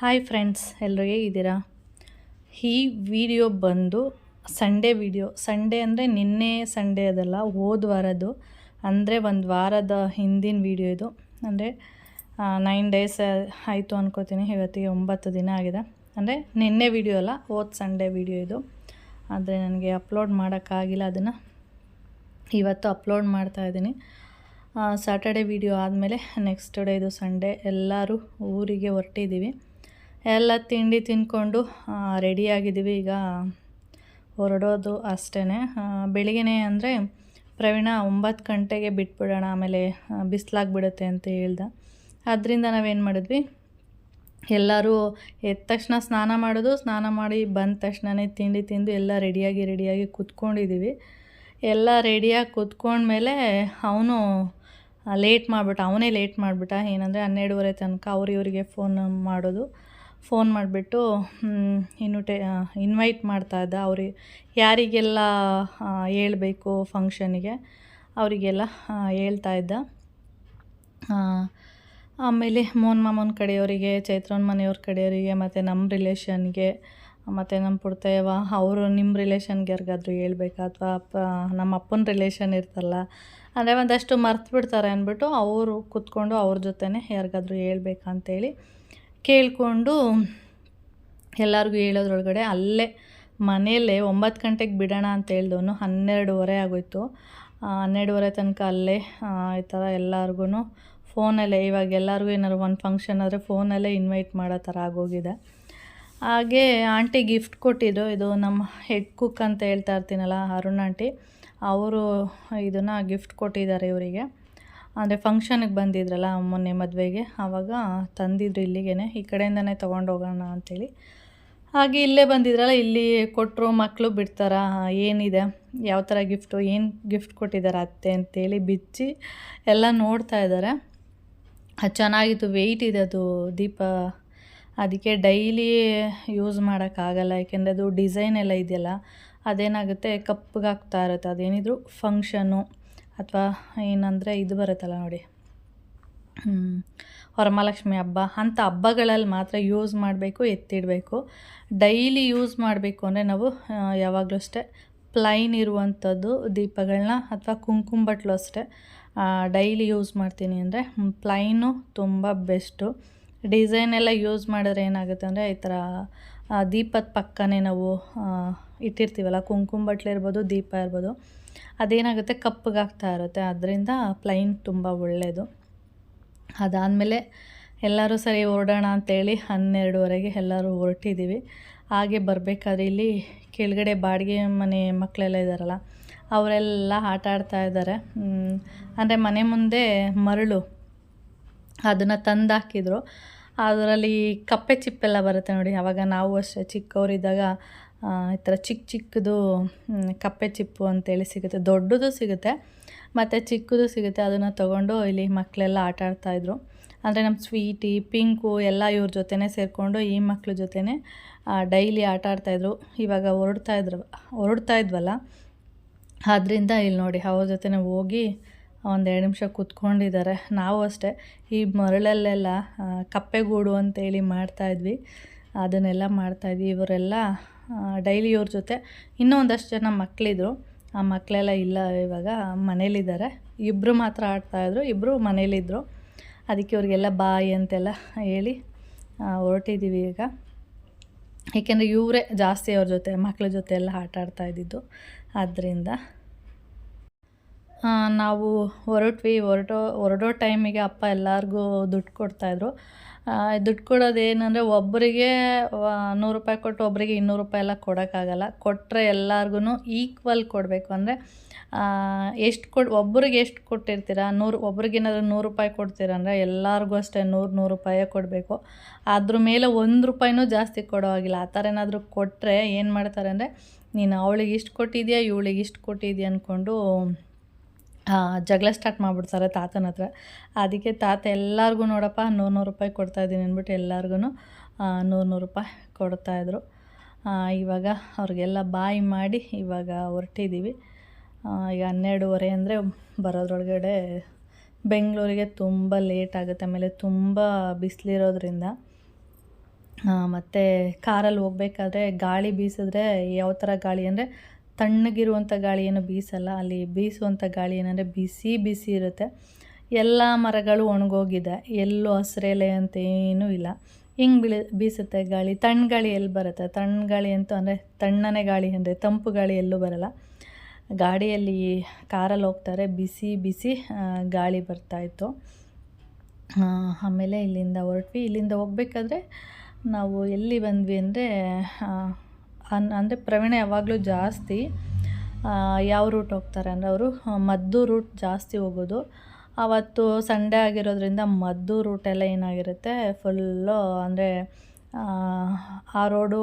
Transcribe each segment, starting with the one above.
Hi friends ಎಲ್ಲರಿಗೆ ಇದ್ದೀರಾ? ಈ ವಿಡಿಯೋ ಬಂದು ಸಂಡೇ ವಿಡಿಯೋ ಸಂಡೇ ಅಂದರೆ ನಿನ್ನೆ ಸಂಡೇ ಅದಲ್ಲ, ಹೋದ ವಾರದ್ದು. ಅಂದರೆ ಒಂದು ವಾರದ ಹಿಂದಿನ ವಿಡಿಯೋ ಇದು. ಅಂದರೆ ನೈನ್ ಡೇಸ್ ಆಯಿತು ಅನ್ಕೋತೀನಿ. ಇವತ್ತಿಗೆ ಒಂಬತ್ತು ದಿನ ಆಗಿದೆ. ಅಂದರೆ ನಿನ್ನೆ ವಿಡಿಯೋ ಅಲ್ಲ, ಹೋದ ಸಂಡೇ ವಿಡಿಯೋ ಇದು. ಆದರೆ ನನಗೆ ಅಪ್ಲೋಡ್ ಮಾಡೋಕ್ಕಾಗಿಲ್ಲ ಅದನ್ನು. ಇವತ್ತು ಅಪ್ಲೋಡ್ ಮಾಡ್ತಾ ಇದ್ದೀನಿ. ಸ್ಯಾಟರ್ಡೆ ವಿಡಿಯೋ ಆದಮೇಲೆ ನೆಕ್ಸ್ಟ್ ಡೇ ಇದು ಸಂಡೇ ಎಲ್ಲರೂ ಊರಿಗೆ ಹೊರಟಿದ್ದೀವಿ ಎಲ್ಲ ತಿಂಡಿ ತಿಂದ್ಕೊಂಡು ರೆಡಿಯಾಗಿದ್ದೀವಿ. ಈಗ ಹೊರಡೋದು ಅಷ್ಟೇ ಬೆಳಿಗ್ಗೆ ಅಂದರೆ ಪ್ರವೀಣ ಒಂಬತ್ತು ಗಂಟೆಗೆ ಬಿಟ್ಬಿಡೋಣ, ಆಮೇಲೆ ಬಿಸಿಲಾಗ್ಬಿಡುತ್ತೆ ಅಂತ ಹೇಳ್ದ. ಅದರಿಂದ ನಾವೇನು ಮಾಡಿದ್ವಿ? ಎಲ್ಲರೂ ಎದ್ದ ತಕ್ಷಣ ಸ್ನಾನ ಮಾಡೋದು, ಸ್ನಾನ ಮಾಡಿ ಬಂದ ತಕ್ಷಣವೇ ತಿಂಡಿ ತಿಂದು ಎಲ್ಲ ರೆಡಿಯಾಗಿ ರೆಡಿಯಾಗಿ ಕೂತ್ಕೊಂಡಿದ್ದೀವಿ. ಎಲ್ಲ ರೆಡಿಯಾಗಿ ಕೂತ್ಕೊಂಡ್ಮೇಲೆ ಅವನು ಲೇಟ್ ಮಾಡಿಬಿಟ್ಟ, ಅವನೇ ಲೇಟ್ ಮಾಡಿಬಿಟ್ಟ. ಏನಂದರೆ ಹನ್ನೆರಡುವರೆ ತನಕ ಅವ್ರು ಫೋನ್ ಮಾಡೋದು. ಫೋನ್ ಮಾಡಿಬಿಟ್ಟು ಇನ್ವಿಟೇ ಇನ್ವೈಟ್ ಮಾಡ್ತಾ ಇದ್ದ. ಅವ್ರಿಗೆ ಯಾರಿಗೆಲ್ಲ ಹೇಳಬೇಕು ಫಂಕ್ಷನ್ಗೆ ಅವರಿಗೆಲ್ಲ ಹೇಳ್ತಾ ಇದ್ದ. ಆಮೇಲೆ ಮೋಹನ್ ಮಾಮನ ಕಡೆಯವರಿಗೆ, ಚೈತ್ರನ್ ಮನೆಯವ್ರ ಕಡೆಯವರಿಗೆ, ಮತ್ತು ನಮ್ಮ ರಿಲೇಷನ್ಗೆ ಮತ್ತು ನಮ್ಮ ಪುಡ್ತೇವ, ಅವರು ನಿಮ್ಮ ರಿಲೇಷನ್ಗೆ ಯಾರಿಗಾದ್ರೂ ಹೇಳ್ಬೇಕಾ? ಅಥವಾ ಅಪ್ಪ ನಮ್ಮ ಅಪ್ಪನ ರಿಲೇಷನ್ ಇರ್ತಲ್ಲ, ಅಂದರೆ ಒಂದಷ್ಟು ಮರ್ತು ಬಿಡ್ತಾರೆ ಅಂದ್ಬಿಟ್ಟು, ಅವರು ಕೂತ್ಕೊಂಡು ಅವ್ರ ಜೊತೆನೇ ಯಾರಿಗಾದ್ರೂ ಹೇಳ್ಬೇಕಂತೇಳಿ ಕೇಳಿಕೊಂಡು ಎಲ್ಲರಿಗೂ ಹೇಳೋದ್ರೊಳಗಡೆ ಅಲ್ಲೇ ಮನೆಯಲ್ಲೇ ಒಂಬತ್ತು ಗಂಟೆಗೆ ಬಿಡೋಣ ಅಂತ ಹೇಳ್ದವನು ಹನ್ನೆರಡುವರೆ ಆಗೋಯ್ತು. ಹನ್ನೆರಡುವರೆ ತನಕ ಅಲ್ಲೇ ಈ ಥರ ಎಲ್ಲರಿಗೂ ಫೋನಲ್ಲೇ, ಇವಾಗ ಎಲ್ಲರಿಗೂ ಏನಾದ್ರು ಒಂದು ಫಂಕ್ಷನ್ ಆದರೆ ಫೋನಲ್ಲೇ ಇನ್ವೈಟ್ ಮಾಡೋ ಥರ ಆಗೋಗಿದೆ. ಹಾಗೆ ಆಂಟಿ ಗಿಫ್ಟ್ ಕೊಟ್ಟಿದ್ದು, ಇದು ನಮ್ಮ ಹೆಡ್ ಕುಕ್ ಅಂತ ಹೇಳ್ತಾ ಇರ್ತೀನಲ್ಲ ಅರುಣ್ ಆಂಟಿ ಅವರು ಇದನ್ನು ಗಿಫ್ಟ್ ಕೊಟ್ಟಿದ್ದಾರೆ ಇವರಿಗೆ. ಅಂದರೆ ಫಂಕ್ಷನಿಗೆ ಬಂದಿದ್ರಲ್ಲ ಮೊನ್ನೆ ಮದುವೆಗೆ, ಆವಾಗ ತಂದಿದ್ರು ಇಲ್ಲಿಗೆ ಈ ಕಡೆಯಿಂದನೇ ತೊಗೊಂಡು ಹೋಗೋಣ ಅಂಥೇಳಿ ಹಾಗೆ ಇಲ್ಲೇ ಬಂದಿದ್ರಲ್ಲ, ಇಲ್ಲಿ ಕೊಟ್ಟರು ಮಕ್ಕಳು ಬಿಡ್ತಾರ, ಏನಿದೆ, ಯಾವ ಥರ ಗಿಫ್ಟು ಏನು ಗಿಫ್ಟ್ ಕೊಟ್ಟಿದ್ದಾರೆ ಅತ್ತೆ ಅಂತೇಳಿ ಬಿಚ್ಚಿ ಎಲ್ಲ ನೋಡ್ತಾ ಇದ್ದಾರೆ ಚೆನ್ನಾಗಿತ್ತು ವೆಯ್ಟ್ ಇದೆ ಅದು ದೀಪ. ಅದಕ್ಕೆ ಡೈಲಿ ಯೂಸ್ ಮಾಡೋಕ್ಕಾಗಲ್ಲ ಯಾಕೆಂದರೆ ಅದು ಡಿಸೈನ್ ಎಲ್ಲ ಇದೆಯಲ್ಲ, ಅದೇನಾಗುತ್ತೆ ಕಪ್ಪಗಾಗ್ತಾ ಇರುತ್ತೆ. ಅದೇನಿದ್ರು ಫಂಕ್ಷನ್ನು ಅಥವಾ ಏನಂದರೆ ಇದು ಬರುತ್ತಲ್ಲ ನೋಡಿ. ವರಮಹಾಲಕ್ಷ್ಮಿ ಹಬ್ಬ ಅಂಥ ಹಬ್ಬಗಳಲ್ಲಿ ಮಾತ್ರ ಯೂಸ್ ಮಾಡಬೇಕು, ಎತ್ತಿಡಬೇಕು. ಡೈಲಿ ಯೂಸ್ ಮಾಡಬೇಕು ಅಂದರೆ ನಾವು ಯಾವಾಗಲೂ ಅಷ್ಟೇ ಪ್ಲೈನ್ ಇರುವಂಥದ್ದು ದೀಪಗಳನ್ನ ಅಥವಾ ಕುಂಕುಮ ಬಟ್ಲು ಅಷ್ಟೇ ಡೈಲಿ ಯೂಸ್ ಮಾಡ್ತೀನಿ ಅಂದರೆ ಪ್ಲೈನು ತುಂಬ ಬೆಸ್ಟು ಡಿಸೈನ್ ಎಲ್ಲ ಯೂಸ್ ಮಾಡಿದ್ರೆ ಏನಾಗುತ್ತೆ ಅಂದರೆ ಈ ಥರ ದೀಪದ ಪಕ್ಕನೇ ನಾವು ಇಟ್ಟಿರ್ತೀವಲ್ಲ, ಕುಂಕುಮ ಬಟ್ಲು ಇರ್ಬೋದು, ದೀಪ ಇರ್ಬೋದು. ಅದೇನಾಗುತ್ತೆ? ಕಪ್ಪಗಾಗ್ತಾ ಇರುತ್ತೆ. ಅದರಿಂದ ಪ್ಲೈನ್ ತುಂಬ ಒಳ್ಳೆಯದು ಅದಾದಮೇಲೆ ಎಲ್ಲರೂ ಸರಿ ಹೊರಡೋಣ ಅಂತೇಳಿ ಹನ್ನೆರಡುವರೆಗೆ ಎಲ್ಲರೂ ಹೊರಟಿದ್ದೀವಿ. ಹಾಗೆ ಬರಬೇಕಾದ್ರೆ ಇಲ್ಲಿ ಕೆಳಗಡೆ ಬಾಡಿಗೆ ಮನೆ ಮಕ್ಕಳೆಲ್ಲ ಇದ್ದಾರಲ್ಲ ಅವರೆಲ್ಲ ಆಟ ಆಡ್ತಾ ಇದ್ದಾರೆ. ಅಂದರೆ ಮನೆ ಮುಂದೆ ಮರಳು ಅದನ್ನು ತಂದು ಹಾಕಿದ್ರು ಅದರಲ್ಲಿ ಕಪ್ಪೆ ಚಿಪ್ಪೆಲ್ಲ ಬರುತ್ತೆ ನೋಡಿ ಆವಾಗ ನಾವು ಅಷ್ಟೇ ಚಿಕ್ಕವರಿದ್ದಾಗ ಈ ಥರ ಚಿಕ್ಕ ಚಿಕ್ಕದು ಕಪ್ಪೆ ಚಿಪ್ಪು ಅಂತೇಳಿ ಸಿಗುತ್ತೆ. ದೊಡ್ಡದು ಸಿಗುತ್ತೆ, ಮತ್ತು ಚಿಕ್ಕದು ಸಿಗುತ್ತೆ. ಅದನ್ನು ತೊಗೊಂಡು ಇಲ್ಲಿ ಮಕ್ಕಳೆಲ್ಲ ಆಟ ಆಡ್ತಾಯಿದ್ರು ಅಂದರೆ ನಮ್ಮ ಸ್ವೀಟಿ, ಪಿಂಕು ಎಲ್ಲ ಇವ್ರ ಜೊತೆನೇ ಸೇರಿಕೊಂಡು ಈ ಮಕ್ಕಳ ಜೊತೆನೇ ಡೈಲಿ ಆಟ ಆಡ್ತಾಯಿದ್ರು ಇವಾಗ ಹೊರಡ್ತಾ ಇದ್ರು, ಹೊರಡ್ತಾ ಇದ್ವಲ್ಲ? ಆದ್ದರಿಂದ ಇಲ್ಲಿ ನೋಡಿ, ಅವ್ರ ಜೊತೆ ಹೋಗಿ ಒಂದು ಎರಡು ನಿಮಿಷ ಕೂತ್ಕೊಂಡಿದ್ದಾರೆ. ನಾವು ಅಷ್ಟೇ, ಈ ಮರಳಲ್ಲೆಲ್ಲ ಕಪ್ಪೆಗೂಡು ಅಂತೇಳಿ ಮಾಡ್ತಾಯಿದ್ವಿ ಅದನ್ನೆಲ್ಲ ಮಾಡ್ತಾಯಿದ್ವಿ ಇವರೆಲ್ಲ ಡೈಲಿ ಇವ್ರ ಜೊತೆ. ಇನ್ನೂ ಒಂದಷ್ಟು ಜನ ಮಕ್ಕಳಿದ್ರು ಆ ಮಕ್ಕಳೆಲ್ಲ ಇಲ್ಲ ಇವಾಗ, ಮನೇಲಿದ್ದಾರೆ. ಇಬ್ಬರು ಮಾತ್ರ ಆಡ್ತಾಯಿದ್ರು ಇಬ್ಬರು ಮನೇಲಿದ್ದರು ಅದಕ್ಕೆ ಇವ್ರಿಗೆಲ್ಲ ಬಾಯಿ ಅಂತೆಲ್ಲ ಹೇಳಿ ಹೊರಟಿದ್ದೀವಿ ಈಗ. ಏಕೆಂದರೆ ಇವರೇ ಜಾಸ್ತಿ ಅವ್ರ ಜೊತೆ ಮಕ್ಕಳ ಜೊತೆ ಎಲ್ಲ ಆಟ ಆಡ್ತಾ ಇದ್ದಿದ್ದು. ಆದ್ದರಿಂದ ನಾವು ಹೊರಟ್ವಿ. ಹೊರಟೋ, ಹೊರಡೋ ಟೈಮಿಗೆ ಅಪ್ಪ ಎಲ್ಲರಿಗೂ ದುಡ್ಡು ಕೊಡ್ತಾಯಿದ್ರು ದುಡ್ಡು ಕೊಡೋದು ಏನಂದರೆ ಒಬ್ಬರಿಗೆ ನೂರು ರೂಪಾಯಿ ಕೊಟ್ಟು ಒಬ್ಬರಿಗೆ ಇನ್ನೂರು ರೂಪಾಯಿ ಎಲ್ಲ ಕೊಡೋಕ್ಕಾಗಲ್ಲ. ಕೊಟ್ಟರೆ ಎಲ್ಲರಿಗೂ ಈಕ್ವಲ್ ಕೊಡಬೇಕು. ಅಂದರೆ ಎಷ್ಟು ಕೊಡು ಒಬ್ಬರಿಗೆ ಎಷ್ಟು ಕೊಟ್ಟಿರ್ತೀರಾ, ನೂರು ಒಬ್ರಿಗೇನಾದ್ರು ನೂರು ರೂಪಾಯಿ ಕೊಡ್ತೀರ ಅಂದರೆ ಎಲ್ಲರಿಗೂ ಅಷ್ಟೇ ನೂರು ನೂರು ರೂಪಾಯೇ ಕೊಡಬೇಕು. ಅದ್ರ ಮೇಲೆ ಒಂದು ರೂಪಾಯಿನೂ ಜಾಸ್ತಿ ಕೊಡೋ ಆಗಿಲ್ಲ ಆ ಥರ ಏನಾದರೂ ಕೊಟ್ಟರೆ ಏನು ಮಾಡ್ತಾರೆ ಅಂದರೆ, ನೀನು ಅವಳಿಗೆ ಇಷ್ಟು ಕೊಟ್ಟಿದ್ಯಾ, ಇವಳಿಗೆ ಇಷ್ಟು ಕೊಟ್ಟಿದ್ಯಾ ಅಂದ್ಕೊಂಡು ಜಗಳ ಸ್ಟಾರ್ಟ್ ಮಾಡಿಬಿಡ್ತಾರೆ ತಾತನ ಹತ್ರ. ಅದಕ್ಕೆ ತಾತ ಎಲ್ಲರಿಗೂ ನೋಡಪ್ಪ ನೂರು ನೂರು ರೂಪಾಯಿ ಕೊಡ್ತಾಯಿದ್ದೀನಿ ಅಂದ್ಬಿಟ್ಟು ಎಲ್ಲರಿಗೂ ನೂರು ನೂರು ರೂಪಾಯಿ ಕೊಡ್ತಾಯಿದ್ರು ಇವಾಗ ಅವ್ರಿಗೆಲ್ಲ ಬಾಯಿ ಮಾಡಿ ಇವಾಗ ಹೊರಟಿದ್ದೀವಿ ಈಗ ಹನ್ನೆರಡುವರೆ ಅಂದರೆ ಬರೋದ್ರೊಳಗಡೆ ಬೆಂಗಳೂರಿಗೆ ತುಂಬ ಲೇಟ್ ಆಗುತ್ತೆ, ಆಮೇಲೆ ತುಂಬ ಬಿಸಿಲಿರೋದ್ರಿಂದ. ಮತ್ತು ಕಾರಲ್ಲಿ ಹೋಗ್ಬೇಕಾದ್ರೆ ಗಾಳಿ ಬೀಸಿದ್ರೆ ಯಾವ ಥರ ಗಾಳಿ ಅಂದರೆ ತಣ್ಣಗಿರುವಂಥ ಗಾಳಿ ಏನು ಬೀಸಲ್ಲ. ಅಲ್ಲಿ ಬೀಸುವಂಥ ಗಾಳಿ ಏನಂದರೆ ಬಿಸಿ ಬಿಸಿ ಇರುತ್ತೆ. ಎಲ್ಲ ಮರಗಳು ಒಣಗೋಗಿದೆ. ಎಲ್ಲೂ ಹಸಿರೆಲೆ ಅಂತ ಏನೂ ಇಲ್ಲ. ಹಿಂಗೆ ಬೀಳ ಬೀಸುತ್ತೆ ಗಾಳಿ. ತಣ್ಣ ಗಾಳಿ ಎಲ್ಲಿ ಬರುತ್ತೆ? ತಣ್ಣ ಗಾಳಿ ಅಂತೂ ಅಂದರೆ ತಣ್ಣನೆ ಗಾಳಿ ಅಂದರೆ ತಂಪು ಗಾಳಿ ಎಲ್ಲೂ ಬರಲ್ಲ. ಗಾಡಿಯಲ್ಲಿ ಕಾರಲ್ಲಿ ಹೋಗ್ತಾರೆ. ಬಿಸಿ ಬಿಸಿ ಗಾಳಿ ಬರ್ತಾಯಿತ್ತು ಆಮೇಲೆ ಇಲ್ಲಿಂದ ಹೊರಟ್ವಿ. ಇಲ್ಲಿಂದ ಹೋಗ್ಬೇಕಾದ್ರೆ ನಾವು ಎಲ್ಲಿ ಬಂದ್ವಿ ಅಂದರೆ ಅನ್ ಅಂದರೆ ಪ್ರವೀಣ ಯಾವಾಗಲೂ ಜಾಸ್ತಿ ಯಾವ ರೂಟ್ ಹೋಗ್ತಾರೆ ಅಂದರೆ ಅವರು ಮದ್ದು ರೂಟ್ ಜಾಸ್ತಿ ಹೋಗೋದು. ಆವತ್ತು ಸಂಡೇ ಆಗಿರೋದ್ರಿಂದ ಮದ್ದು ರೂಟೆಲ್ಲ ಏನಾಗಿರುತ್ತೆ ಫುಲ್ಲು ಅಂದರೆ ಆ ರೋಡು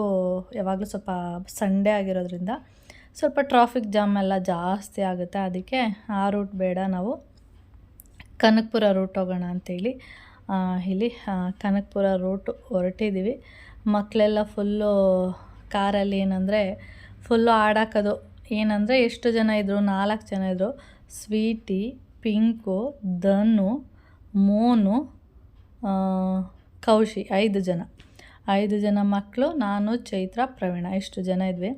ಯಾವಾಗಲೂ ಸ್ವಲ್ಪ ಸಂಡೇ ಆಗಿರೋದ್ರಿಂದ ಸ್ವಲ್ಪ ಟ್ರಾಫಿಕ್ ಜಾಮ್ ಎಲ್ಲ ಜಾಸ್ತಿ ಆಗುತ್ತೆ. ಅದಕ್ಕೆ ಆ ರೂಟ್ ಬೇಡ ನಾವು. ಕನಕಪುರ ರೂಟ್ ಹೋಗೋಣ ಅಂತೇಳಿ ಆ, ಇಲ್ಲಿ ಕನಕಪುರ ರೂಟ್ ಹೊರಟಿದ್ದೀವಿ. ಮಕ್ಕಳೆಲ್ಲ ಫುಲ್ಲು ಕಾರಲ್ಲಿ ಏನಂದರೆ ಫುಲ್ಲು ಆಡಾಕೋದು ಏನಂದರೆ ಎಷ್ಟು ಜನ ಇದ್ದರು ನಾಲ್ಕು ಜನ ಇದ್ದರು ಸ್ವೀಟಿ, ಪಿಂಕು, ಧನು, ಮೋನು ಕೌಶಿ ಐದು ಜನ. ಐದು ಜನ ಮಕ್ಕಳು ನಾನು, ಚೈತ್ರ, ಪ್ರವೀಣ ಇಷ್ಟು ಜನ ಇದ್ವಿ.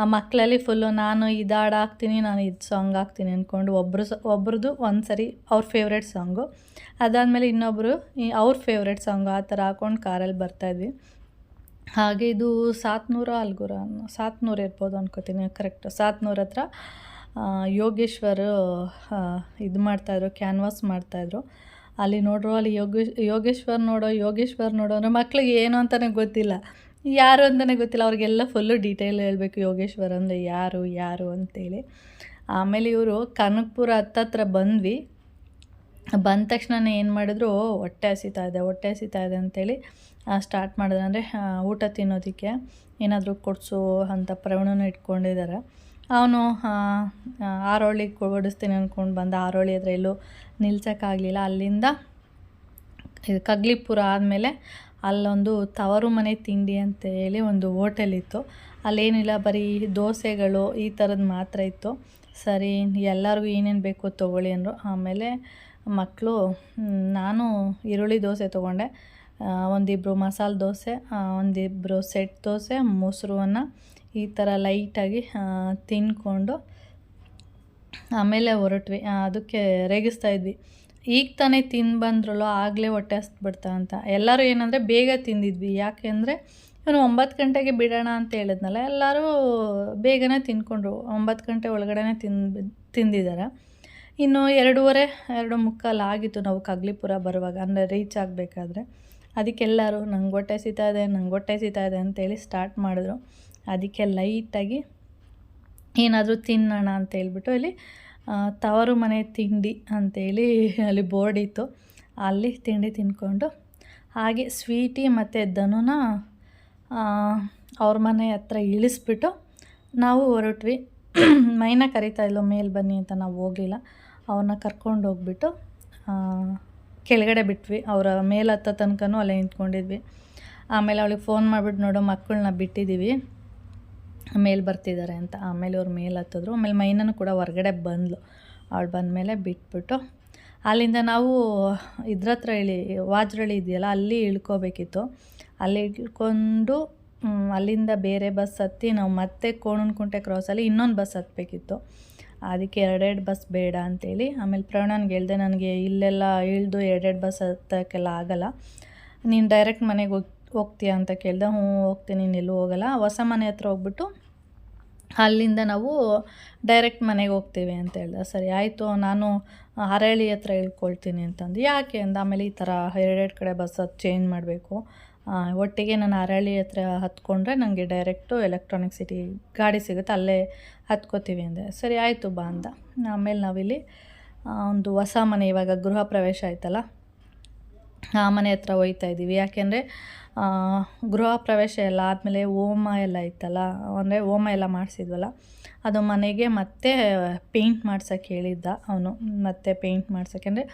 ಆ ಮಕ್ಕಳಲ್ಲಿ ಫುಲ್ಲು ನಾನು ಇದು ಹಾಡು ಹಾಕ್ತೀನಿ, ನಾನು ಇದು ಸಾಂಗ್ ಹಾಕ್ತೀನಿ ಅಂದ್ಕೊಂಡು ಒಬ್ಬರು ಸ ಒಬ್ರದ್ದು ಒಂದು ಸರಿ ಅವ್ರ ಫೇವ್ರೇಟ್ ಸಾಂಗು ಅದಾದಮೇಲೆ ಇನ್ನೊಬ್ಬರು ಅವ್ರ ಫೇವ್ರೇಟ್ ಸಾಂಗು ಆ ಥರ ಹಾಕ್ಕೊಂಡು ಕಾರಲ್ಲಿ ಬರ್ತಾಯಿದ್ವಿ ಹಾಗೆ ಇದು ಸಾತ್ನೂರ ಅಲ್ಗುರ, ಸಾತ್ನೂರು ಇರ್ಬೋದು ಅನ್ಕೋತೀನಿ ಕರೆಕ್ಟ್ ಸಾತ್ನೂರ ಹತ್ರ ಯೋಗೇಶ್ವರ ಇದು ಮಾಡ್ತಾಯಿದ್ರು ಕ್ಯಾನ್ವಾಸ್ ಮಾಡ್ತಾಯಿದ್ರು. ಅಲ್ಲಿ ನೋಡ್ರು, ಅಲ್ಲಿ ಯೋಗೇಶ್ ಯೋಗೇಶ್ವರ್ ನೋಡೋ ಯೋಗೇಶ್ವರ್ ನೋಡೋ ಅಂದರೆ ಮಕ್ಳಿಗೆ ಏನು ಅಂತಲೇ ಗೊತ್ತಿಲ್ಲ. ಯಾರು ಅಂತಲೇ ಗೊತ್ತಿಲ್ಲ, ಅವ್ರಿಗೆಲ್ಲ ಫುಲ್ಲು ಡೀಟೇಲ್ ಹೇಳಬೇಕು ಯೋಗೇಶ್ವರ್ ಅಂದರೆ ಯಾರು ಯಾರು ಅಂತೇಳಿ. ಆಮೇಲೆ ಇವರು ಕನಕಪುರ ಹತ್ತತ್ರ ಬಂದ್ವಿ. ಬಂದ ತಕ್ಷಣ ಏನು ಮಾಡಿದ್ರು, ಹೊಟ್ಟೆ ಹಸಿತಾ ಇದೆ, ಹೊಟ್ಟೆ ಹಸಿತಾ ಇದೆ ಅಂತೇಳಿ ಸ್ಟಾರ್ಟ್ ಮಾಡಿದ್ರೆ ಅಂದರೆ ಊಟ ತಿನ್ನೋದಕ್ಕೆ ಏನಾದರೂ ಕೊಡಿಸು ಅಂತ ಪ್ರವಣನ ಇಟ್ಕೊಂಡಿದ್ದಾರೆ. ಅವನು ಆರೋಳಿ ಕೊಡಿಸ್ತೀನಿ ಅಂದ್ಕೊಂಡು ಬಂದ. ಆರೋಳಿ ಹತ್ರ ಎಲ್ಲೂ ನಿಲ್ಸೋಕ್ಕಾಗಲಿಲ್ಲ. ಅಲ್ಲಿಂದ ಇದು ಕಗ್ಲಿಪುರ ಆದಮೇಲೆ ಅಲ್ಲೊಂದು ತವರು ಮನೆ ತಿಂಡಿ ಅಂತ ಹೇಳಿ ಒಂದು ಹೋಟೆಲ್ ಇತ್ತು. ಅಲ್ಲೇನಿಲ್ಲ, ಬರೀ ದೋಸೆಗಳು ಈ ಥರದ್ದು ಮಾತ್ರ ಇತ್ತು. ಸರಿ, ಎಲ್ಲರಿಗೂ ಏನೇನು ಬೇಕು ತೊಗೊಳ್ಳಿ ಅಂದರು. ಆಮೇಲೆ ಮಕ್ಕಳು ನಾನು ಈರುಳ್ಳಿ ದೋಸೆ ತೊಗೊಂಡೆ. ಒಂದಿಬ್ಬರು ಮಸಾಲೆ ದೋಸೆ ಒಂದಿಬ್ಬರು ಸೆಟ್ ದೋಸೆ ಮೊಸರು ಅನ್ನ ಈ ಥರ ಲೈಟಾಗಿ ತಿನ್ಕೊಂಡು ತಿಂದ್ಕೊಂಡು ಆಮೇಲೆ ಹೊರಟ್ವಿ. ಅದಕ್ಕೆ ರೇಗಿಸ್ತಾ ಇದ್ವಿ. ಈಗ ತಾನೇ ತಿಂದು ಬಂದ್ರಲ್ಲೋ ಆಗಲೇ ಹೊಟ್ಟೆ ಹಸ್ಬಿಡ್ತಾ ಅಂತ. ಎಲ್ಲರೂ ಏನಂದರೆ ಬೇಗ ತಿಂದಿದ್ವಿ. ಯಾಕೆಂದರೆ ಇವನು ಒಂಬತ್ತು ಗಂಟೆಗೆ ಬಿಡೋಣ ಅಂತ ಹೇಳಿದ್ನಲ್ಲ, ಎಲ್ಲರೂ ಬೇಗನೆ ತಿಂದ್ಕೊಂಡ್ರು ಒಂಬತ್ತು ಗಂಟೆ ಒಳಗಡೆ ತಿಂದು ತಿಂದಿದ್ದಾರೆ ಇನ್ನು ಎರಡೂವರೆ, ಎರಡು ಮುಕ್ಕಾಲು ಆಗಿತ್ತು ನಾವು ಕಗ್ಲಿಪುರ ಬರುವಾಗ, ಅಂದರೆ ರೀಚ್ ಆಗಬೇಕಾದ್ರೆ. ಅದಕ್ಕೆಲ್ಲರೂ ನಂಗೆ ಹೊಟ್ಟೆ ಸಿಗ್ತಾ ಇದೆ, ನಂಗೆ ಹೊಟ್ಟೆ ಸಿಗ್ತಾ ಇದೆ ಅಂತೇಳಿ ಸ್ಟಾರ್ಟ್ ಮಾಡಿದ್ರು. ಅದಕ್ಕೆ ಲೈಟಾಗಿ ಏನಾದರೂ ತಿನ್ನೋಣ ಅಂತ ಹೇಳ್ಬಿಟ್ಟು ಇಲ್ಲಿ ತವರು ಮನೆ ತಿಂಡಿ ಅಂತೇಳಿ ಅಲ್ಲಿ ಬೋರ್ಡ್ ಇತ್ತು. ಅಲ್ಲಿ ತಿಂಡಿ ತಿಂದ್ಕೊಂಡು ಹಾಗೆ ಸ್ವೀಟಿ ಮತ್ತು ಧನುನ ಅವ್ರ ಮನೆ ಹತ್ರ ಇಳಿಸ್ಬಿಟ್ಟು ನಾವು ಹೊರಟ್ವಿ. ಮೈನ ಕರಿತಾ ಇಲ್ಲೋ, ಮೇಲೆ ಬನ್ನಿ ಅಂತ ನಾವು ಹೋಗಲಿಲ್ಲ. ಅವನ್ನ ಕರ್ಕೊಂಡು ಹೋಗ್ಬಿಟ್ಟು ಕೆಳಗಡೆ ಬಿಟ್ವಿ. ಅವರ ಮೇಲೆ ಹತ್ತೋ ತನಕನೂ ಅಲ್ಲೇ ನಿಂತ್ಕೊಂಡಿದ್ವಿ. ಆಮೇಲೆ ಅವಳಿಗೆ ಫೋನ್ ಮಾಡಿಬಿಟ್ಟು, ನೋಡೋ, ಮಕ್ಕಳನ್ನ ಬಿಟ್ಟಿದ್ದೀವಿ ಮೇಲೆ ಬರ್ತಿದ್ದಾರೆ ಅಂತ. ಆಮೇಲೆ ಅವ್ರು ಮೇಲೆ ಹತ್ತಿದ್ರು. ಆಮೇಲೆ ಮೈನನು ಕೂಡ ಹೊರಗಡೆ ಬಂದಳು ಅವಳು ಬಂದಮೇಲೆ ಬಿಟ್ಬಿಟ್ಟು, ಅಲ್ಲಿಂದ ನಾವು ಇದ್ರ ಹತ್ರ ಇಳಿ, ವಾಜ್ರಳ್ಳಿ ಇದೆಯಲ್ಲ, ಅಲ್ಲಿ ಇಳ್ಕೋಬೇಕಿತ್ತು. ಅಲ್ಲಿ ಇಳ್ಕೊಂಡು ಅಲ್ಲಿಂದ ಬೇರೆ ಬಸ್ ಹತ್ತಿ ನಾವು ಮತ್ತೆ ಕೋಣನಕುಂಟೆ ಕ್ರಾಸಲ್ಲಿ ಇನ್ನೊಂದು ಬಸ್ ಹತ್ತಬೇಕಿತ್ತು ಅದಕ್ಕೆ ಎರಡೆರಡು ಬಸ್ ಬೇಡ ಅಂತೇಳಿ, ಆಮೇಲೆ ಪ್ರವಣನ್ಗೆ ಹೇಳ್ದೆ, ನನಗೆ ಇಲ್ಲೆಲ್ಲ ಇಳಿದು ಎರಡೆರಡು ಬಸ್ ಹತ್ತಕ್ಕೆಲ್ಲ ಆಗಲ್ಲ. ನೀನು ಡೈರೆಕ್ಟ್ ಮನೆಗೆ ಹೋಗಿ, ಹೋಗ್ತೀಯಾ ಅಂತ ಕೇಳಿದೆ, ಹ್ಞೂ, ಹೋಗ್ತೀನಿ, ನೀನು ಎಲ್ಲೂ ಹೋಗಲ್ಲ. ಹೊಸ ಮನೆ ಹತ್ರ ಹೋಗ್ಬಿಟ್ಟು ಅಲ್ಲಿಂದ ನಾವು ಡೈರೆಕ್ಟ್ ಮನೆಗೆ ಹೋಗ್ತೀವಿ ಅಂತ ಹೇಳ್ದೆ. ಸರಿ, ಆಯಿತು, ನಾನು ಹರಳಿ ಹತ್ರ ಇಳ್ಕೊಳ್ತೀನಿ ಅಂತಂದು. ಯಾಕೆ ಅಂದ, ಆಮೇಲೆ ಈ ಥರ ಎರಡೆರಡು ಕಡೆ ಬಸ್ ಚೇಂಜ್ ಮಾಡಬೇಕು. ಒಟ್ಟಿಗೆ ನಾನು ಅರಳಿ ಹತ್ರ ಹತ್ಕೊಂಡ್ರೆ ನನಗೆ ಡೈರೆಕ್ಟು ಎಲೆಕ್ಟ್ರಾನಿಕ್ ಸಿಟಿ ಗಾಡಿ ಸಿಗುತ್ತೆ, ಅಲ್ಲೇ ಹತ್ಕೋತೀವಿ ಅಂದೆ. ಸರಿ, ಆಯಿತು ಬಾ ಅಂದ ಆಮೇಲೆ ನಾವಿಲ್ಲಿ ಒಂದು ಹೊಸ ಮನೆ, ಇವಾಗ ಗೃಹ ಪ್ರವೇಶ ಆಯ್ತಲ್ಲ, ಆ ಮನೆ ಹತ್ರ ಹೋಯ್ತಾ ಇದ್ದೀವಿ. ಯಾಕೆಂದರೆ ಗೃಹ ಪ್ರವೇಶ ಎಲ್ಲ ಆದಮೇಲೆ ಹೋಮ ಎಲ್ಲ ಇತ್ತಲ್ಲ, ಅಂದರೆ ಹೋಮ ಎಲ್ಲ ಮಾಡಿಸಿದ್ವಲ್ಲ, ಅದು ಮನೆಗೆ ಮತ್ತೆ ಪೇಂಟ್ ಮಾಡ್ಸೋಕ್ಕೆ ಹೇಳಿದ್ದ ಅವನು. ಮತ್ತೆ ಪೇಂಟ್ ಮಾಡ್ಸೋಕ್ಕೆ ಅಂದರೆ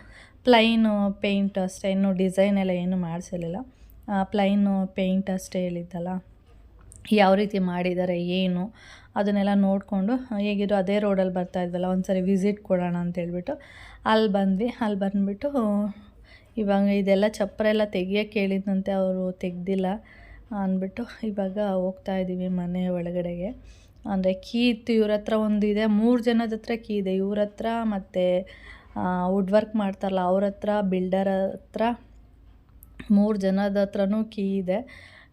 ಪ್ಲೈನು ಪೇಂಟ್ ಅಷ್ಟೇ, ಇನ್ನೂ ಡಿಸೈನ್ ಎಲ್ಲ ಏನು ಮಾಡಿಸಿರಲಿಲ್ಲ. ಪ್ಲೈನು ಪೇಂಟ್ ಅಷ್ಟೇ ಹೇಳಿದ್ದಲ್ಲ. ಯಾವ ರೀತಿ ಮಾಡಿದ್ದಾರೆ, ಏನು, ಅದನ್ನೆಲ್ಲ ನೋಡಿಕೊಂಡು ಹೇಗಿದ್ರು ಅದೇ ರೋಡಲ್ಲಿ ಬರ್ತಾ ಇದ್ವಲ್ಲ ಒಂದು ಸರಿ ವಿಸಿಟ್ ಕೊಡೋಣ ಅಂತೇಳ್ಬಿಟ್ಟು ಅಲ್ಲಿ ಬಂದ್ವಿ. ಅಲ್ಲಿ ಬಂದುಬಿಟ್ಟು, ಇವಾಗ ಇದೆಲ್ಲ ಚಪ್ಪರ ಎಲ್ಲ ತೆಗಿಯೋಕ್ಕೆ ಹೇಳಿದ್ನಂತೆ, ಅವರು ತೆಗ್ದಿಲ್ಲ ಅಂದ್ಬಿಟ್ಟು, ಇವಾಗ ಹೋಗ್ತಾ ಇದ್ದೀವಿ ಮನೆ ಒಳಗಡೆಗೆ. ಅಂದರೆ ಕೀ ಇತ್ತು, ಇವ್ರ ಹತ್ರ ಒಂದು ಇದೆ, ಮೂರು ಜನದ ಹತ್ರ ಕೀ ಇದೆ. ಇವ್ರ ಹತ್ರ ಮತ್ತು ವುಡ್ ವರ್ಕ್ ಮಾಡ್ತಾರಲ್ಲ, ಅವ್ರ ಹತ್ರ ಬಿಲ್ಡರ್ ಹತ್ರ ಮೂರು ಜನದ ಹತ್ರನೂ ಕೀ ಇದೆ.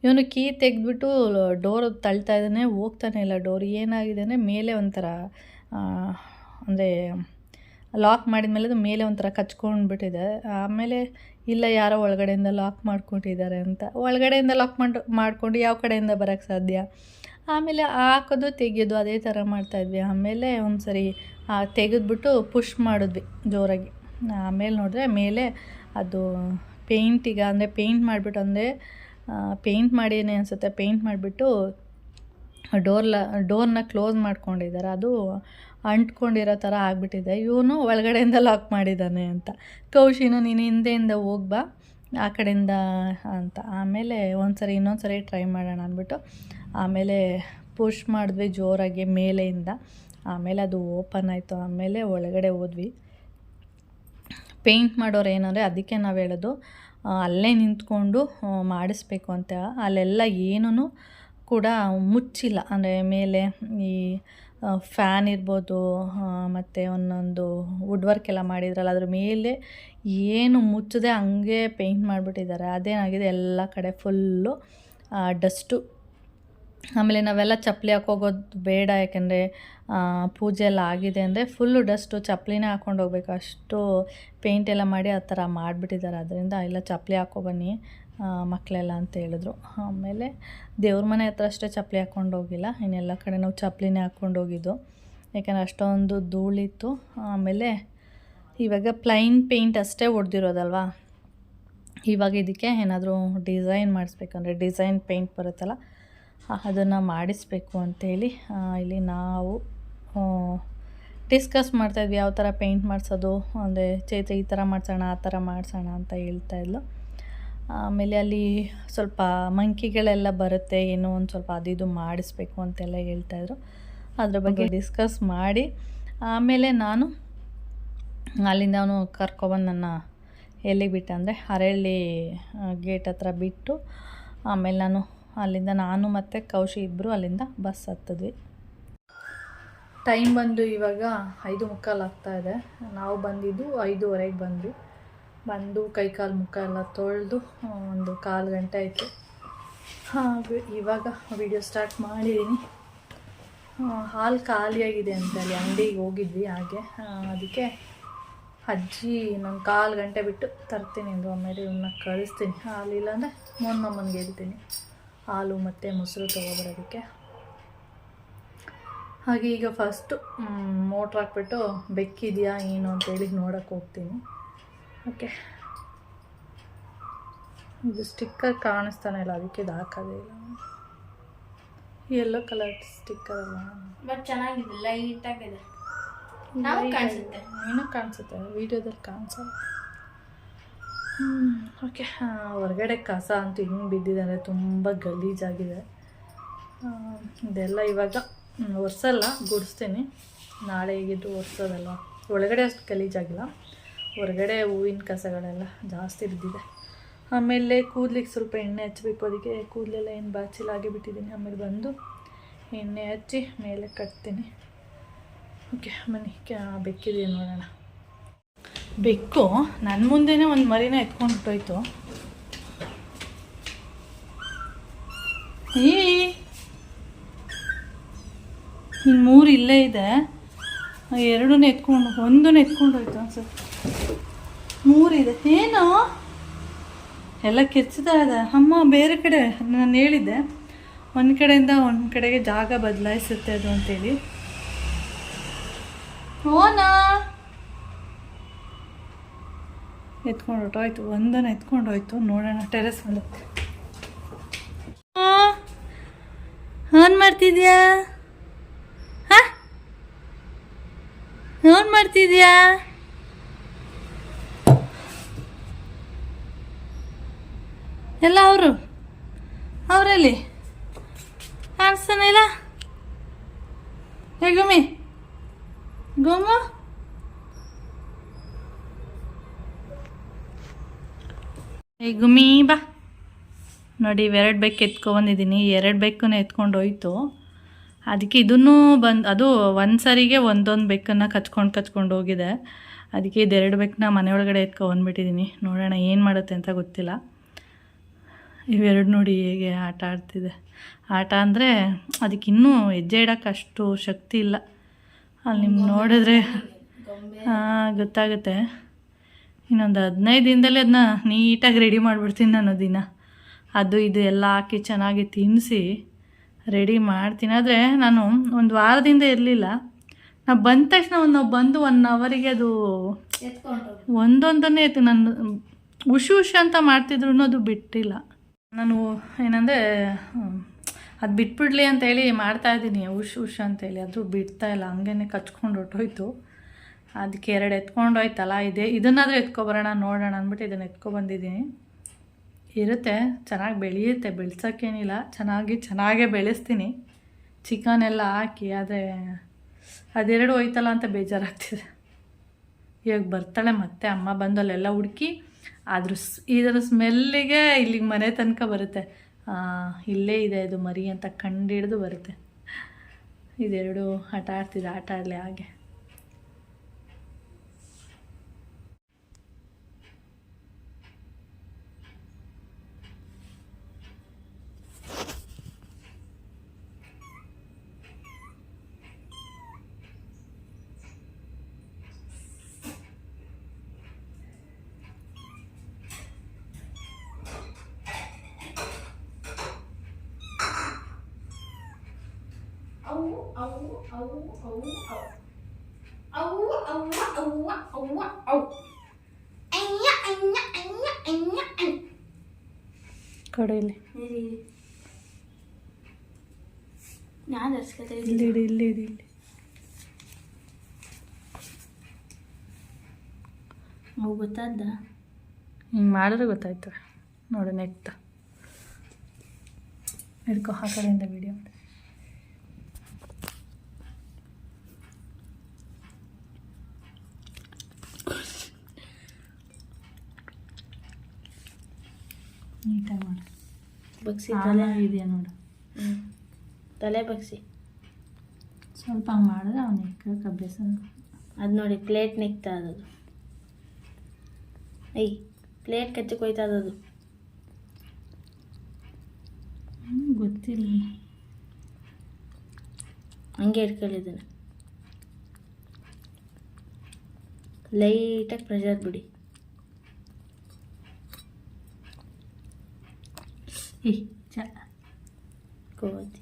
ಇವನು ಕೀ ತೆಗೆದ್ಬಿಟ್ಟು ಡೋರ್ ತಳ್ತಾ ಇದ್ದಾನೆ, ಹೋಗ್ತಾನೆ ಇಲ್ಲ ಡೋರ್. ಏನಾಗಿದೆ ಅಂದರೆ ಮೇಲೆ ಒಂಥರ ಅಂದರೆ ಲಾಕ್ ಮಾಡಿದ ಮೇಲೆ ಅದು ಮೇಲೆ ಒಂಥರ ಕಚ್ಕೊಂಡು ಬಿಟ್ಟಿದೆ ಆಮೇಲೆ ಇಲ್ಲ ಯಾರೋ ಒಳಗಡೆಯಿಂದ ಲಾಕ್ ಮಾಡ್ಕೊಂಡಿದ್ದಾರೆ ಅಂತ. ಒಳಗಡೆಯಿಂದ ಲಾಕ್ ಮಾಡಿ, ಮಾಡ್ಕೊಂಡು ಯಾವ ಕಡೆಯಿಂದ ಬರೋಕ್ಕೆ ಸಾಧ್ಯ? ಆಮೇಲೆ ಹಾಕೋದು ತೆಗೆಯೋದು ಅದೇ ಥರ ಮಾಡ್ತಾಯಿದ್ವಿ ಆಮೇಲೆ ಒಂದು ಸರಿ ತೆಗೆದ್ಬಿಟ್ಟು ಪುಷ್ ಮಾಡಿದ್ವಿ ಜೋರಾಗಿ. ಆಮೇಲೆ ನೋಡಿದ್ರೆ ಮೇಲೆ ಅದು ಪೇಂಟಿಗೆ ಅಂದರೆ ಪೇಂಟ್ ಮಾಡಿಬಿಟ್ಟು ಅಂದರೆ ಪೇಂಟ್ ಮಾಡೀನಿ ಅನಿಸುತ್ತೆ ಪೇಂಟ್ ಮಾಡಿಬಿಟ್ಟು ಡೋರ್ಲ ಡೋರ್ನ ಕ್ಲೋಸ್ ಮಾಡ್ಕೊಂಡಿದ್ದಾರೆ. ಅದು ಅಂಟ್ಕೊಂಡಿರೋ ಥರ ಆಗಿಬಿಟ್ಟಿದೆ. ಇವನು ಒಳಗಡೆಯಿಂದ ಲಾಕ್ ಮಾಡಿದ್ದಾನೆ ಅಂತ. ಕೌಶಿನ, ನೀನು ಹಿಂದೆಯಿಂದ ಹೋಗ್ಬಾ ಆ ಕಡೆಯಿಂದ ಅಂತ. ಆಮೇಲೆ ಒಂದು ಸರಿ ಇನ್ನೊಂದು ಸರಿ ಟ್ರೈ ಮಾಡೋಣ ಅಂದ್ಬಿಟ್ಟು, ಆಮೇಲೆ ಪುಷ್ ಮಾಡಿದ್ವಿ ಜೋರಾಗಿ ಮೇಲೆಯಿಂದ. ಆಮೇಲೆ ಅದು ಓಪನ್ ಆಯಿತು. ಆಮೇಲೆ ಒಳಗಡೆ ಹೋದ್ವಿ. ಪೇಂಟ್ ಮಾಡೋರು ಏನಂದರೆ, ಅದಕ್ಕೆ ನಾವು ಹೇಳೋದು ಅಲ್ಲೇ ನಿಂತ್ಕೊಂಡು ಮಾಡಿಸ್ಬೇಕು ಅಂತ. ಅಲ್ಲೆಲ್ಲ ಏನೂ ಕೂಡ ಮುಚ್ಚಿಲ್ಲ. ಅಂದರೆ ಮೇಲೆ ಈ ಫ್ಯಾನ್ ಇರ್ಬೋದು ಮತ್ತು ಒಂದೊಂದು ವುಡ್ ವರ್ಕ್ ಎಲ್ಲ ಮಾಡಿದ್ರಲ್ಲ, ಅದ್ರ ಮೇಲೆ ಏನು ಮುಚ್ಚದೆ ಹಂಗೆ ಪೇಂಟ್ ಮಾಡಿಬಿಟ್ಟಿದ್ದಾರೆ. ಅದೇನಾಗಿದೆ? ಎಲ್ಲ ಕಡೆ ಫುಲ್ಲು ಡಸ್ಟು ಆಮೇಲೆ ನಾವೆಲ್ಲ ಚಪ್ಪಲಿ ಹಾಕೋಗೋದು ಬೇಡ, ಯಾಕೆಂದರೆ ಪೂಜೆ ಎಲ್ಲ ಆಗಿದೆ ಅಂದರೆ ಫುಲ್ಲು ಡಸ್ಟು ಚಪ್ಪಲಿನೇ ಹಾಕ್ಕೊಂಡು ಹೋಗ್ಬೇಕು. ಅಷ್ಟು ಪೇಂಟ್ ಎಲ್ಲ ಮಾಡಿ ಆ ಥರ ಮಾಡಿಬಿಟ್ಟಿದ್ದಾರೆ. ಅದರಿಂದ ಎಲ್ಲ ಚಪ್ಪಲಿ ಹಾಕ್ಕೊಬನ್ನಿ ಮಕ್ಕಳೆಲ್ಲ ಅಂತ ಹೇಳಿದ್ರು. ಆಮೇಲೆ ದೇವ್ರ ಮನೆ ಹತ್ರ ಅಷ್ಟೇ ಚಪ್ಪಲಿ ಹಾಕ್ಕೊಂಡು ಹೋಗಿಲ್ಲ. ಇನ್ನೆಲ್ಲ ಕಡೆ ನಾವು ಚಪ್ಪಲಿನೇ ಹಾಕ್ಕೊಂಡು ಹೋಗಿದ್ದು. ಯಾಕಂದರೆ ಅಷ್ಟೊಂದು ಧೂಳಿತ್ತು. ಆಮೇಲೆ ಇವಾಗ ಪ್ಲೈನ್ ಪೇಂಟ್ ಅಷ್ಟೇ ಹೊಡೆದಿರೋದಲ್ವಾ ಇವಾಗ ಇದಕ್ಕೆ ಏನಾದರೂ ಡಿಸೈನ್ ಮಾಡಿಸ್ಬೇಕಂದ್ರೆ ಡಿಸೈನ್ ಪೇಂಟ್ ಬರುತ್ತಲ್ಲ, ಅದನ್ನು ಮಾಡಿಸ್ಬೇಕು ಅಂಥೇಳಿ ಇಲ್ಲಿ ನಾವು ಡಿಸ್ಕಸ್ ಮಾಡ್ತಾಯಿದ್ವಿ ಯಾವ ಥರ ಪೇಂಟ್ ಮಾಡಿಸೋದು ಅಂದರೆ ಚೈತ್ರ ಈ ಥರ ಮಾಡಿಸೋಣ ಆ ಥರ ಮಾಡಿಸೋಣ ಅಂತ ಹೇಳ್ತಾಯಿದ್ಲು ಆಮೇಲೆ ಅಲ್ಲಿ ಸ್ವಲ್ಪ ಮಂಕಿಗಳೆಲ್ಲ ಬರುತ್ತೆ ಏನೋ ಒಂದು ಸ್ವಲ್ಪ ಅದು ಇದು ಮಾಡಿಸ್ಬೇಕು ಅಂತೆಲ್ಲ ಹೇಳ್ತಾಯಿದ್ರು ಅದ್ರ ಬಗ್ಗೆ ಡಿಸ್ಕಸ್ ಮಾಡಿ ಆಮೇಲೆ ನಾನು ಅಲ್ಲಿಂದ ಅವನು ಕರ್ಕೊಬಂದು ನನ್ನ ಎಲ್ಲಿಗೆ ಬಿಟ್ಟೆ ಅಂದರೆ ಹರಳ್ಳಿ ಗೇಟ್ ಹತ್ರ ಬಿಟ್ಟು ಆಮೇಲೆ ನಾನು ಅಲ್ಲಿಂದ ನಾನು ಮತ್ತು ಕೌಶಿ ಇಬ್ಬರು ಅಲ್ಲಿಂದ ಬಸ್ ಹತ್ತಿದ್ವಿ. ಟೈಮ್ ಬಂದು ಇವಾಗ ಐದು ಮುಕ್ಕಾಲು ಇದೆ. ನಾವು ಬಂದಿದ್ದು ಐದೂವರೆಗೆ ಬಂದ್ವಿ. ಬಂದು ಕೈ ಕಾಲು ಮುಖ ಎಲ್ಲ ತೊಳೆದು ಒಂದು ಕಾಲು ಗಂಟೆ ಆಯಿತು. ಹಾಗೆ ಇವಾಗ ವಿಡಿಯೋ ಸ್ಟಾರ್ಟ್ ಮಾಡಿದ್ದೀನಿ ಹಾಲು ಖಾಲಿಯಾಗಿದೆ ಅಂತ ಅಲ್ಲಿ ಅಂಗಡಿಗೆ ಹೋಗಿದ್ವಿ ಹಾಗೆ. ಅದಕ್ಕೆ ಅಜ್ಜಿ ನಾನು ಕಾಲು ಗಂಟೆ ಬಿಟ್ಟು ತರ್ತೀನಿ ಅಂದರು. ಆಮೇಲೆ ಇವನ್ನ ಕಳಿಸ್ತೀನಿ. ಹಾಲಿಲ್ಲ ಅಂದರೆ ಮೊನ್ನಮ್ಮನಿಗೆ ಹೇಳ್ತೀನಿ. ಹಾಲು ಮತ್ತು ಮೊಸರು ತೊಗೊಬರೋದಕ್ಕೆ. ಹಾಗೆ ಈಗ ಫಸ್ಟು ಮೋಟ್ರ್ ಹಾಕ್ಬಿಟ್ಟು ಬೆಕ್ಕಿದೆಯಾ ಏನು ಅಂತೇಳಿ ನೋಡೋಕೆ ಹೋಗ್ತೀನಿ. ಓಕೆ ಇದು ಸ್ಟಿಕ್ಕರ್ ಕಾಣಿಸ್ತಾನೆ ಇಲ್ಲ ಅದಕ್ಕೆ ಇದು ಹಾಕೋದೇ ಇಲ್ಲ. ಎಲ್ಲೋ ಕಲರ್ ಸ್ಟಿಕ್ಕರ್ ಅಲ್ಲ. ಬಟ್ ಚೆನ್ನಾಗಿದೆ ಲೈಟ್ ಆಗಿದೆ. ಕಾಣಿಸುತ್ತೆ. ಏನೋ ಕಾಣಿಸುತ್ತೆ ವೀಡಿಯೋದಲ್ಲಿ ಕಾಣಿಸಲ್ಲ. ಓಕೆ ಹೊರಗಡೆ ಕಸ ಅಂತೂ ಹಿಂಗೆ ಬಿದ್ದಿದೆ ಅಂದರೆ ತುಂಬ ಗಲೀಜಾಗಿದೆ. ಇದೆಲ್ಲ ಇವಾಗ ಒರೆಸಲ್ಲ, ಗುಡಿಸ್ತೀನಿ. ನಾಳೆ ಹೀಗಿದ್ದು ಒರೆಸೋದಲ್ಲ. ಒಳಗಡೆ ಅಷ್ಟು ಗಲೀಜಾಗಿಲ್ಲ. ಹೊರಗಡೆ ಹೂವಿನ ಕಸಗಳೆಲ್ಲ ಜಾಸ್ತಿ ಬಿದ್ದಿದೆ. ಆಮೇಲೆ ಕೂದಲಿಗೆ ಸ್ವಲ್ಪ ಎಣ್ಣೆ ಹಚ್ಚಬೇಕು ಅದಕ್ಕೆ ಕೂದಲೆಲ್ಲ ಏನು ಬಾಚಿಲಾಗಿ ಬಿಟ್ಟಿದ್ದೀನಿ ಆಮೇಲೆ ಬಂದು ಎಣ್ಣೆ ಹಚ್ಚಿ ಮೇಲೆ ಕಟ್ತೀನಿ. ಓಕೆ, ಮನೆ ಕ್ಯಾ ಬೆಕ್ಕಿದೆ ನೋಡೋಣ. ಬೆಕ್ಕು ನನ್ನ ಮುಂದೆನೇ ಒಂದು ಮರಿನ ಎತ್ಕೊಂಡು ಹೋಯ್ತು ಏ ಇನ್ನು ಮೂರು ಇಲ್ಲೇ ಇದೆ. ಎರಡು ಎತ್ಕೊಂಡು ಒಂದು ಎತ್ಕೊಂಡು ಹೋಯ್ತು ಅನ್ಸುತ್ತೆ. ಮೂರಿದೆ ಏನು? ಎಲ್ಲ ಕೆಚ್ಚುತ್ತಾ ಇದೆ. ಅಮ್ಮ, ಬೇರೆ ಕಡೆ, ನಾನು ಹೇಳಿದ್ದೆ. ಒಂದು ಕಡೆಯಿಂದ ಒಂದು ಕಡೆಗೆ ಜಾಗ ಬದಲಾಯಿಸುತ್ತೆ ಅದು ಅಂತೇಳಿ. ಓನ? ಎತ್ಕೊಂಡು ಹೊಟ್ಟೋಯ್ತು ಒಂದನ್ನು ಎತ್ಕೊಂಡು ಹೋಯ್ತು ನೋಡೋಣ, ಟೆರೆಸ್ ಮೇಲೆ ಏನು ಮಾಡ್ತಿದ್ಯಾ ಹಾಂ ಏನು ಮಾಡ್ತಿದ್ಯಾ? ಎಲ್ಲ ಅವರು? ಅವರಲ್ಲಿ? ಕಾಣಿಸ್ತಾನೆ ಇಲ್ಲ ಹೇ ಗುಮಿ ಬಾ. ನೋಡಿ ಇವೆರಡು ಬೆಕ್ಕು ಎತ್ಕೊಬಂದಿದ್ದೀನಿ ಎರಡು ಬೆಕ್ಕೂ ಎತ್ಕೊಂಡು ಹೋಯ್ತು ಅದಕ್ಕೆ ಇದನ್ನೂ ಬಂದು ಅದು ಒಂದು ಸರಿಗೆ ಒಂದೊಂದು ಬೆಕ್ಕನ್ನು ಕಚ್ಕೊಂಡು ಕಚ್ಕೊಂಡು ಹೋಗಿದೆ. ಅದಕ್ಕೆ ಇದೆರಡು ಬೆಕ್ಕನ್ನ ಮನೆಯೊಳಗಡೆ ಎತ್ಕೊಬಂದ್ಬಿಟ್ಟಿದ್ದೀನಿ ನೋಡೋಣ ಏನು ಮಾಡುತ್ತೆ ಅಂತ ಗೊತ್ತಿಲ್ಲ. ಇವೆರಡು ನೋಡಿ ಹೇಗೆ ಆಟ ಆಡ್ತಿದೆ. ಆಟ ಅಂದರೆ ಅದಕ್ಕೆ ಇನ್ನೂ ಹೆಜ್ಜೆ ಇಡೋಕ್ಕೆ ಅಷ್ಟು ಶಕ್ತಿ ಇಲ್ಲ. ಅಲ್ಲಿ ನಿಮ್ಗೆ ನೋಡಿದ್ರೆ ಹಾಂ ಗೊತ್ತಾಗುತ್ತೆ. ಇನ್ನೊಂದು ಹದಿನೈದು ದಿನದಲ್ಲೇ ಅದನ್ನ ನೀಟಾಗಿ ರೆಡಿ ಮಾಡಿಬಿಡ್ತೀನಿ ನಾನು ದಿನ. ಅದು ಇದು ಎಲ್ಲ ಹಾಕಿ ಚೆನ್ನಾಗಿ ತಿನ್ನಿಸಿ ರೆಡಿ ಮಾಡ್ತೀನಿ. ಆದರೆ ನಾನು ಒಂದು ವಾರದಿಂದ ಇರಲಿಲ್ಲ. ನಾವು ಬಂದ ತಕ್ಷಣ ಒಂದು ನಾವು ಬಂದು ಒನ್ ಅವರಿಗೆ ಅದು ಒಂದೊಂದನ್ನೇ ಇತ್ತು ನಾನು ಹುಷು ಉಶು ಅಂತ ಮಾಡ್ತಿದ್ರು ಅದು ಬಿಟ್ಟಿಲ್ಲ. ನಾನು ಏನಂದರೆ ಅದು ಬಿಟ್ಬಿಡ್ಲಿ ಅಂತೇಳಿ ಮಾಡ್ತಾ ಇದ್ದೀನಿ. ಹುಷ್ ಅಂತೇಳಿ ಅದು ಬಿಡ್ತಾ ಇಲ್ಲ. ಹಂಗೇ ಕಚ್ಕೊಂಡು ಹೊಟ್ಟೋಯ್ತು ಅದಕ್ಕೆ ಎರಡು ಎತ್ಕೊಂಡೋಯ್ತಲ್ಲ ಇದೆ ಇದನ್ನಾದರೂ ಎತ್ಕೊಬರೋಣ ನೋಡೋಣ ಅಂದ್ಬಿಟ್ಟು ಇದನ್ನು ಎತ್ಕೊಬಂದಿದ್ದೀನಿ. ಇರುತ್ತೆ, ಚೆನ್ನಾಗಿ ಬೆಳೆಯುತ್ತೆ ಬೆಳ್ಸೋಕ್ಕೇನಿಲ್ಲ ಚೆನ್ನಾಗಿ, ಚೆನ್ನಾಗೇ ಬೆಳೆಸ್ತೀನಿ. ಚಿಕನ್ ಎಲ್ಲ ಹಾಕಿ ಆದರೆ ಅದೆರಡು ಹೋಯ್ತಲ್ಲ ಅಂತ ಬೇಜಾರಾಗ್ತಿದೆ. ಇವಾಗ ಬರ್ತಾಳೆ ಮತ್ತೆ, ಅಮ್ಮ ಬಂದು ಅಲ್ಲೆಲ್ಲ ಹುಡುಕಿ ಅದ್ರ ಇದರ ಸ್ಮೆಲ್ಲಿಗೆ ಇಲ್ಲಿಗೆ ಮನೆ ತನಕ ಬರುತ್ತೆ. ಇಲ್ಲೇ ಇದೆ ಇದು ಮರಿ ಅಂತ ಕಂಡಿಡ್ದು ಬರುತ್ತೆ. ಇದೆರಡು ಆಟ ಆಡ್ತಿದೆ, ಆಟ ಆಡಲಿ ಹಾಗೆ ಅವು ಅವು ಅವು ಅವು ಅವು ಅವು ಅವ್ವ ಅವು ಅವು ಅವು ಅಯ್ಯ ಅಯ್ಯ ಅಯ್ಯ ಅಯ್ಯ ಅಯ್ಯ ಕಡೆಯಲ್ಲಿ ನಾನು ದರ್ಸ್ಕೊತಾ ಇಲ್ಲಿ ಇಡಿ ಇಲ್ಲಿ ಇಡಿ ಇಲ್ಲಿ. ಅವು ಗೊತ್ತಾದ ಹಿಂಗೆ ಮಾಡಿದ್ರೆ ಗೊತ್ತಾಯ್ತು. ನೋಡು ನೆಕ್ಸ್ಟ್ ಹಿಡ್ಕೊ ಆ ಕಡೆಯಿಂದ ವಿಡಿಯೋ ನೀಟಾಗಿ ಮಾಡು. ಬಗ್ಸಿ ತಲೆ ಇದೆಯಾ ನೋಡು ತಲೆ ಬಗ್ಸಿ. ಸ್ವಲ್ಪ ಹಂಗೆ ಮಾಡಿದ್ರೆ ಅವ್ನು ಎಕ್ಕಕ್ಕೆ ಅಭ್ಯಾಸ ಅದು ನೋಡಿ ಪ್ಲೇಟ್ ನಿಕ್ತಾ ಅದು ಐ ಪ್ಲೇಟ್ ಕಚ್ಚಕ್ಕೆ ಹೋಯ್ತಾ ಅದು ಗೊತ್ತಿಲ್ಲ. ಹಂಗೆ ಇಟ್ಕೊಳ್ಳಿದ್ದಾನೆ ಲೈಟಾಗಿ ಪ್ರೆಷರ್ ಬಿಡಿ ಚ ಗೋಧಿ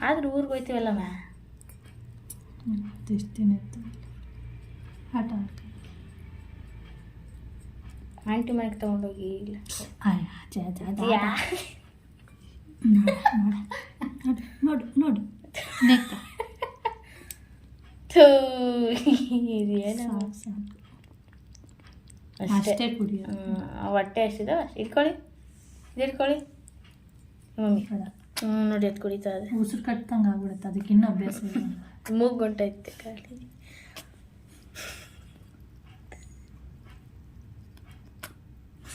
ಆದ್ರೆ ಊರಿಗೆ ಹೋಯ್ತೀವಲ್ಲಮ್ಮ ಎಷ್ಟು ದಿನ ಇತ್ತು ಆಟ ಆಡ್ತೀವಿ ಆಂಟಿ ಮನೆಗೆ ತೊಗೊಂಡೋಗಿ ಇಲ್ಲ ನೋಡು ನೋಡು ನೆಕ್ಕ ಇದು ಏನೋ ಅಷ್ಟೇ. ಕುಡಿ ಹೊಟ್ಟೆ ಅಷ್ಟು ಇಟ್ಕೊಳ್ಳಿ ಇದು ಮಮ್ಮಿ ಹ್ಞೂ ನೋಡಿ ಅದು ಕುಡಿತಾ ಇದೆ. ಉಸಿರು ಕಟ್ಟಂಗೆ ಆಗ್ಬಿಡುತ್ತೆ ಅದಕ್ಕೆ ಇನ್ನೂ ಅಭ್ಯಾಸ ಮೂಗು ಗಂಟೈತೆ ಖಾಲಿ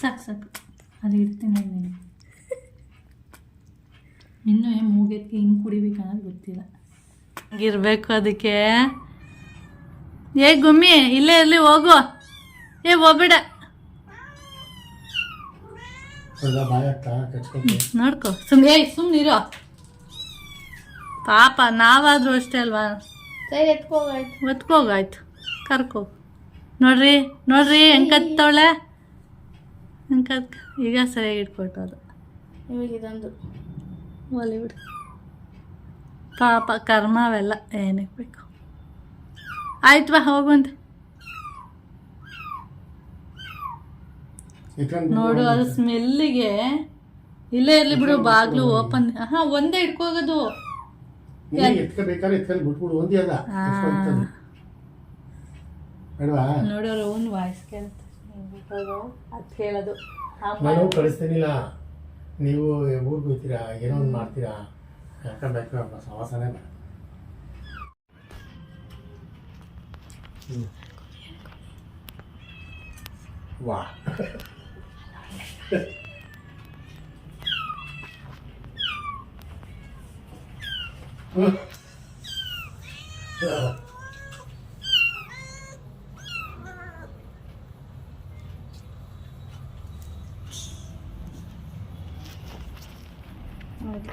ಸಾಕು ಸಾಕು. ಅದು ಇಡ್ತೀನಿ ನೀನು. ಇನ್ನೂ ಏನು ಮೂಗಕ್ಕೆ ಹಿಂಗೆ ಕುಡಿಬೇಕು ಅನ್ನೋದು ಗೊತ್ತಿಲ್ಲ. ಇರಬೇಕು ಅದಕ್ಕೆ. ಏ ಗುಮ್ಮಿ ಇಲ್ಲೇ ಇರಲಿ ಹೋಗು. ಏ ಹೋಗ್ಬೇಡ. ನೋಡ್ಕೋ. ಸುಮ್ಮನೆ ಏಯ್ ಸುಮ್ಮನಿರೋ ಪಾಪ ನಾವಾದರೂ ಅಷ್ಟೇ ಅಲ್ವಾ? ಒತ್ಕೋಗಾಯ್ತು ಕರ್ಕೋ. ನೋಡ್ರಿ ನೋಡ್ರಿ ಹೆಂಗೆ ಕತ್ತವಳೆ? ಹೆಂಗೆ ಕತ್ ಈಗ ಸರಿಯಾಗಿ ಇಟ್ಕೊಟ್ಟು ಅದು ಇವಾಗ ಇದೊಂದು. ಬಿಡು. ಪಾಪ ಕರ್ಮ ಅವೆಲ್ಲ ಏನಕ್ಕೆ ಬೇಕು? ಆಯ್ತು ಬಾ ಹೋಗುವಂತೆ ನೋಡು ಅದು ಸ್ಮೆಲ್ಲಿಗೆ. ಇಲ್ಲೇ ಇರ್ಲಿ ಬಿಡು ಬಾಗ್ಲು ಓಪನ್. ಹಾ ಒಂದೇ ಇಟ್ಕೋಗದು. ಎತ್ಕೋಬೇಕಾದ್ರೆ ಎತ್ಕೊಂಡು ಬಿಟ್ಬಿಡು ಒಂದೇ. ಎತ್ಕೊಂಡ್ಬಿಡ್ತದೆ. ಬೇಡವಾ ನೋಡೋರು ಓನ್ ವಾಯ್ಸ್ ಕೇಳುತ್ತೆ. ಅದು ಕೇಳೋದು. ನಾನು ಕಳಿಸ್ತೀನಿಲ್ಲ. ನೀವು ಊರಿಗೆ ಹೋಗ್ತೀರಾ ಏನೋ ಒಂದು ಮಾಡ್ತೀರಾ? ಯಾಕಬೇಕು ಸವಾಸನೇ ಬೇಡ. ವಾ ನೋಡು,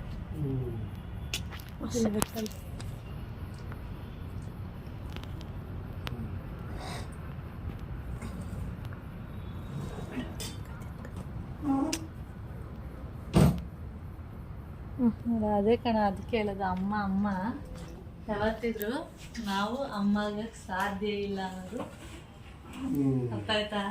ಅದೇ ಕಣ ಅದಕ್ಕೆ ಹೇಳೋದು ಅಮ್ಮ ಅಮ್ಮ. ಯಾವತ್ತಿದ್ರು ನಾವು ಅಮ್ಮಗ ಸಾಧ್ಯ ಇಲ್ಲ ಅನ್ನೋದು. ಗೊತ್ತಾಯ್ತಾ ಅರ್ಥ ಆಯ್ತಾ?